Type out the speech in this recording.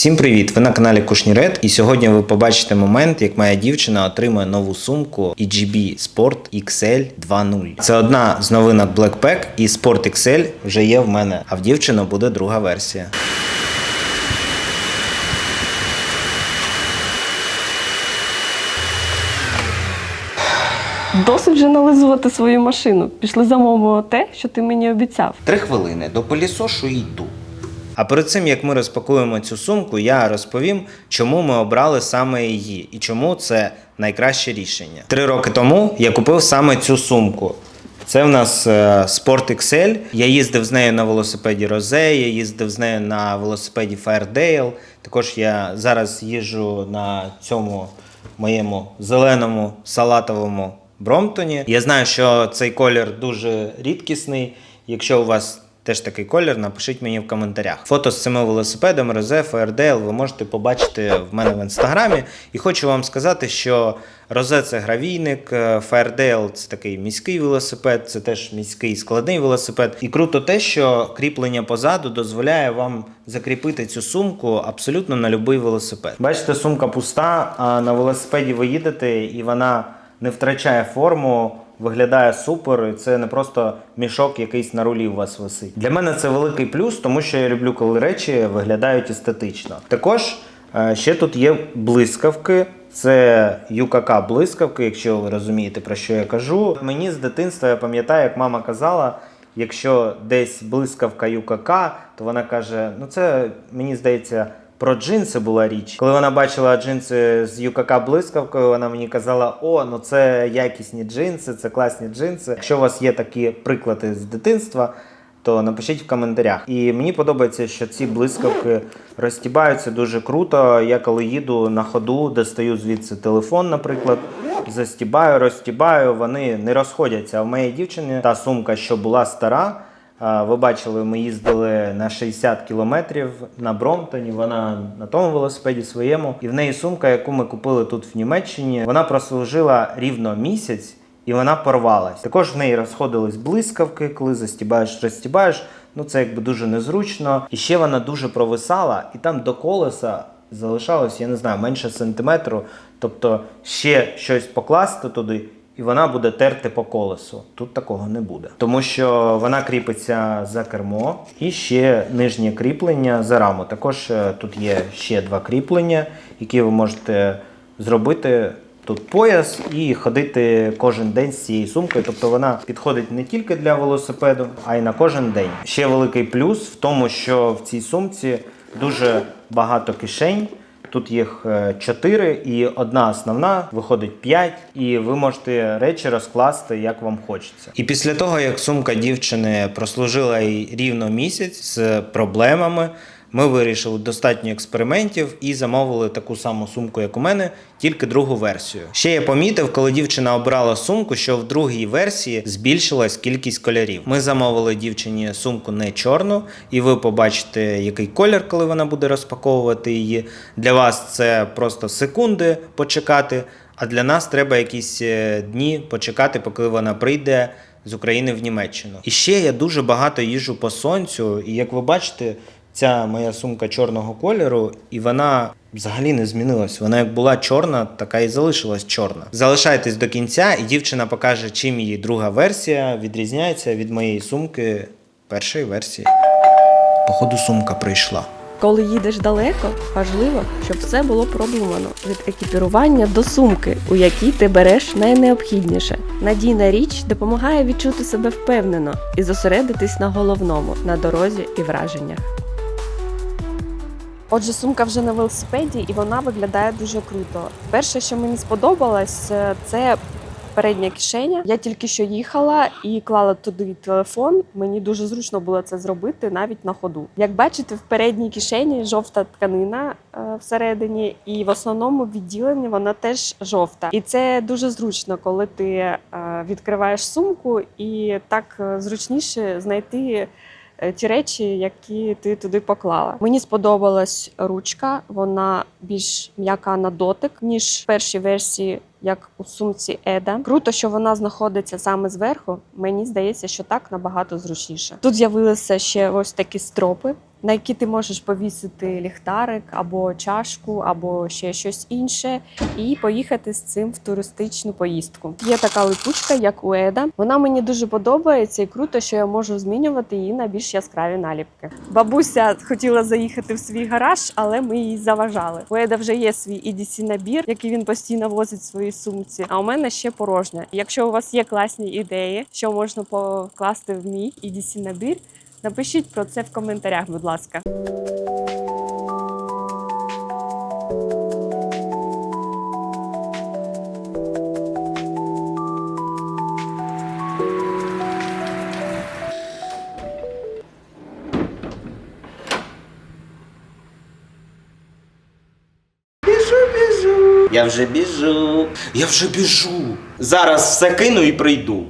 Всім привіт! Ви на каналі Кушнірет, і сьогодні ви побачите момент, як моя дівчина отримує нову сумку EGB Sport XL 2.0. Це одна з новинок Blackpack, і Sport XL вже є в мене, а в дівчини буде друга версія. Досить вже нализувати свою машину. Пішли замовимо те, що ти мені обіцяв. Три хвилини до пилісошу йду. А перед цим як ми розпакуємо цю сумку, я розповім, чому ми обрали саме її і чому це найкраще рішення. Три роки тому я купив саме цю сумку. Це в нас е, Sport XL. Я їздив з нею на велосипеді Розе, я їздив з нею на велосипеді Firedale. Також я зараз їжджу на цьому моєму зеленому салатовому Бромтоні. Я знаю, що цей колір дуже рідкісний. Якщо у вас теж такий колір, напишіть мені в коментарях. Фото з цими велосипедами Розе, Фаердейл ви можете побачити в мене в інстаграмі. І хочу вам сказати, що Розе це гравійник, Фаердейл це такий міський велосипед, це теж міський складний велосипед. І круто те, що кріплення позаду дозволяє вам закріпити цю сумку абсолютно на будь-який велосипед. Бачите, сумка пуста, а на велосипеді ви їдете і вона не втрачає форму, виглядає супер. І це не просто мішок якийсь на рулі у вас висить. Для мене це великий плюс, тому що я люблю, коли речі виглядають естетично. Також е, ще тут є блискавки. Це UKK блискавки, якщо ви розумієте про що я кажу. Мені з дитинства я пам'ятаю, як мама казала. Якщо десь блискавка ЮКК, то вона каже: ну це мені здається. Про джинси була річ. Коли вона бачила джинси з ЮКК блискавкою, вона мені казала: о, ну це якісні джинси, це класні джинси. Якщо у вас є такі приклади з дитинства, то напишіть в коментарях. І мені подобається, що ці блискавки розтібаються дуже круто. Я коли їду на ходу, достаю звідси телефон, наприклад, застібаю, розтібаю, вони не розходяться. А в моєї дівчини та сумка, що була стара. Ви бачили, ми їздили на 60 кілометрів на Бромтоні. Вона на тому велосипеді своєму. І в неї сумка, яку ми купили тут в Німеччині, вона прослужила рівно місяць і вона порвалась. Також в неї розходились блискавки, коли застібаєш, розстібаєш. Ну це якби дуже незручно. І ще вона дуже провисала, і там до колеса залишалось, я не знаю, менше сантиметру. Тобто ще щось покласти туди. І вона буде терти по колесу. Тут такого не буде. Тому що вона кріпиться за кермо і ще нижнє кріплення за раму. Також е, тут є ще два кріплення, які ви можете зробити. Тут пояс і ходити кожен день з цією сумкою. Тобто вона підходить не тільки для велосипеду, а й на кожен день. Ще великий плюс в тому, що в цій сумці дуже багато кишень. Тут їх е, чотири, і одна основна виходить п'ять, і ви можете речі розкласти як вам хочеться. І після того, як сумка дівчини прослужила рівно місяць з проблемами, ми вирішили достатньо експериментів і замовили таку саму сумку, як у мене, тільки другу версію. Ще я помітив, коли дівчина обрала сумку, що в другій версії збільшилась кількість кольорів. Ми замовили дівчині сумку не чорну, і ви побачите, який колір, коли вона буде розпаковувати її. Для вас це просто секунди почекати. А для нас треба якісь е, дні почекати, поки вона прийде з України в Німеччину. І ще я дуже багато їжджу по сонцю, і як ви бачите, ця моя сумка чорного кольору, і вона взагалі не змінилась. Вона як була чорна, така і залишилась чорна. Залишайтесь до кінця, і дівчина покаже, чим її друга версія відрізняється від моєї сумки першої версії. Походу, сумка прийшла. Коли їдеш далеко, важливо, щоб все було продумано від екіпірування до сумки, у якій ти береш найнеобхідніше. Надійна річ допомагає відчути себе впевнено і зосередитись на головному на дорозі і враженнях. Отже, сумка вже на велосипеді і вона виглядає дуже круто. Перше, що мені сподобалось, е, це передня кишеня. Я тільки що їхала і клала туди телефон. Мені дуже зручно було це зробити навіть на ходу. Як бачите, в передній кишені жовта тканина е, всередині, і в основному відділенні вона теж жовта. І це дуже зручно, коли ти е, відкриваєш сумку, і так зручніше знайти. Е, Ті речі, які ти туди поклала. Мені сподобалась ручка, вона більш м'яка на дотик, ніж перші версії, як у сумці Еда. Круто, що вона знаходиться саме зверху. Мені здається, що так набагато зручніше. Тут з'явилися ще ось такі стропи. На які ти можеш повісити ліхтарик або чашку, або ще щось інше, і поїхати з цим в туристичну поїздку. Є така липучка, як у Еда. Вона мені дуже подобається і круто, що я можу змінювати її на більш яскраві наліпки. Бабуся хотіла заїхати в свій гараж, але ми їй заважали. У Еда вже є свій EDC набір, який він постійно возить в своїй сумці. А у мене ще порожня. Якщо у вас є класні ідеї, що можна покласти в мій EDC набір, напишіть про це в коментарях, будь ласка. Я вже біжу. Я вже біжу. Зараз все кину і прийду.